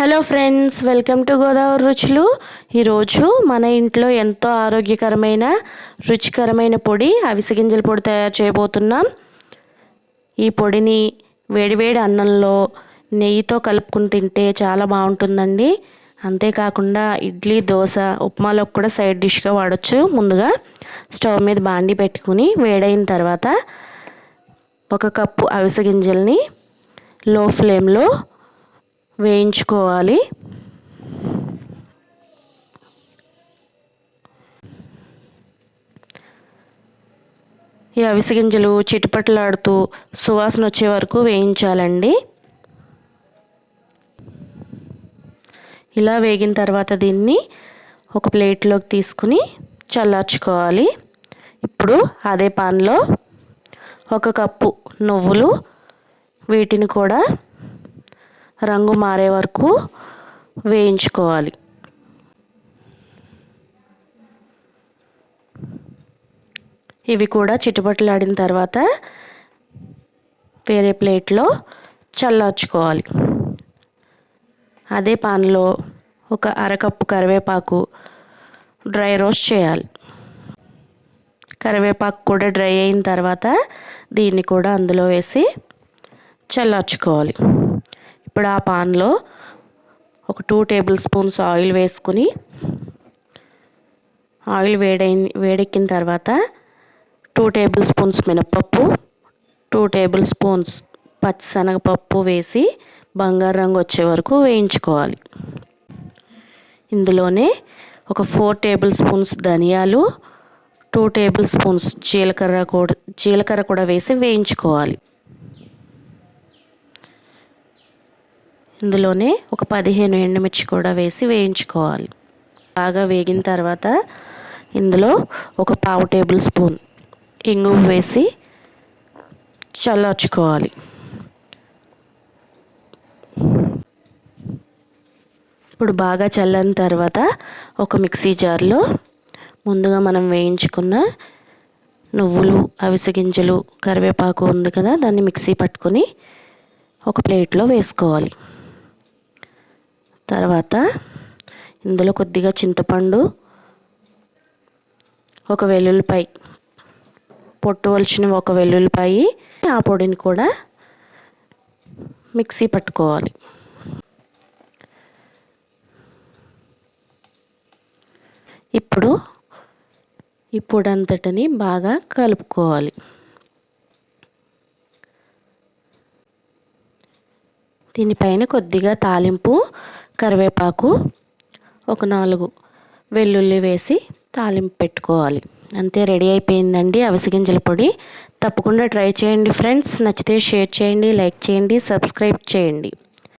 Hello friends welcome to Godavari రుచులు. ఈరోజు మన ఇంట్లో ఎంతో ఆరోగ్యకరమైన రుచికరమైన పొడి అవిసె గింజల పొడి తయారు చేయబోతున్నాం. ఈ పొడిని వేడివేడి అన్నంలో నెయ్యితో కలుపుకుని తింటే చాలా బాగుంటుందండి. అంతేకాకుండా ఇడ్లీ దోశ ఉప్మాలోకి కూడా సైడ్ డిష్గా వాడచ్చు. ముందుగా స్టవ్ మీద బాండి పెట్టుకుని వేడైన తర్వాత ఒక కప్పు అవిసె గింజల్ని లో ఫ్లేమ్లో వేయించుకోవాలి. ఈ అవిసె గింజలు చిటిపట్లాడుతూ సువాసన వచ్చే వరకు వేయించాలండి. ఇలా వేగిన తర్వాత దీన్ని ఒక ప్లేట్లోకి తీసుకుని చల్లార్చుకోవాలి. ఇప్పుడు అదే పాన్లో ఒక కప్పు నువ్వులు వీటిని కూడా రంగు మారే వరకు వేయించుకోవాలి. ఇవి కూడా చిట్టుపట్లాడిన తర్వాత వేరే ప్లేట్లో చల్లార్చుకోవాలి. అదే పాన్లో ఒక అరకప్పు కరివేపాకు డ్రై రోస్ట్ చేయాలి. కరివేపాకు కూడా డ్రై అయిన తర్వాత దీన్ని కూడా అందులో వేసి చల్లార్చుకోవాలి. ఇప్పుడు ఆ పాన్లో ఒక టూ టేబుల్ స్పూన్స్ ఆయిల్ వేసుకుని ఆయిల్ వేడైంది వేడెక్కిన తర్వాత టూ టేబుల్ స్పూన్స్ మినపప్పు టూ టేబుల్ స్పూన్స్ పచ్చిశనగపప్పు వేసి బంగారు రంగు వచ్చే వరకు వేయించుకోవాలి. ఇందులోనే ఒక ఫోర్ టేబుల్ స్పూన్స్ ధనియాలు టూ టేబుల్ స్పూన్స్ జీలకర్ర కూడా జీలకర్ర కూడా వేసి వేయించుకోవాలి. ఇందులోనే ఒక పదిహేను ఎండుమిర్చి కూడా వేసి వేయించుకోవాలి. బాగా వేగిన తర్వాత ఇందులో ఒక పావు టేబుల్ స్పూన్ ఇంగు వేసి చల్లార్చుకోవాలి. ఇప్పుడు బాగా చల్లని తర్వాత ఒక మిక్సీ జార్లో ముందుగా మనం వేయించుకున్న నువ్వులు అవిసె గింజలు కరివేపాకు ఉంది కదా దాన్ని మిక్సీ పట్టుకొని ఒక ప్లేట్లో వేసుకోవాలి. తర్వాత ఇందులో కొద్దిగా చింతపండు ఒక వెల్లుల్లిపాయ పొట్టు ఒక వెల్లుల్లిపాయ ఆ పొడిని కూడా మిక్సీ పట్టుకోవాలి. ఇప్పుడు ఈ పొడి అంతటిని బాగా కలుపుకోవాలి. దీనిపైన కొద్దిగా తాలింపు కరివేపాకు ఒక నాలుగు వెల్లుల్లి వేసి తాలింపు పెట్టుకోవాలి. అంతే రెడీ అయిపోయిందండి అవిసె గింజల పొడి. తప్పకుండా ట్రై చేయండి ఫ్రెండ్స్. నచ్చితే షేర్ చేయండి లైక్ చేయండి సబ్స్క్రైబ్ చేయండి.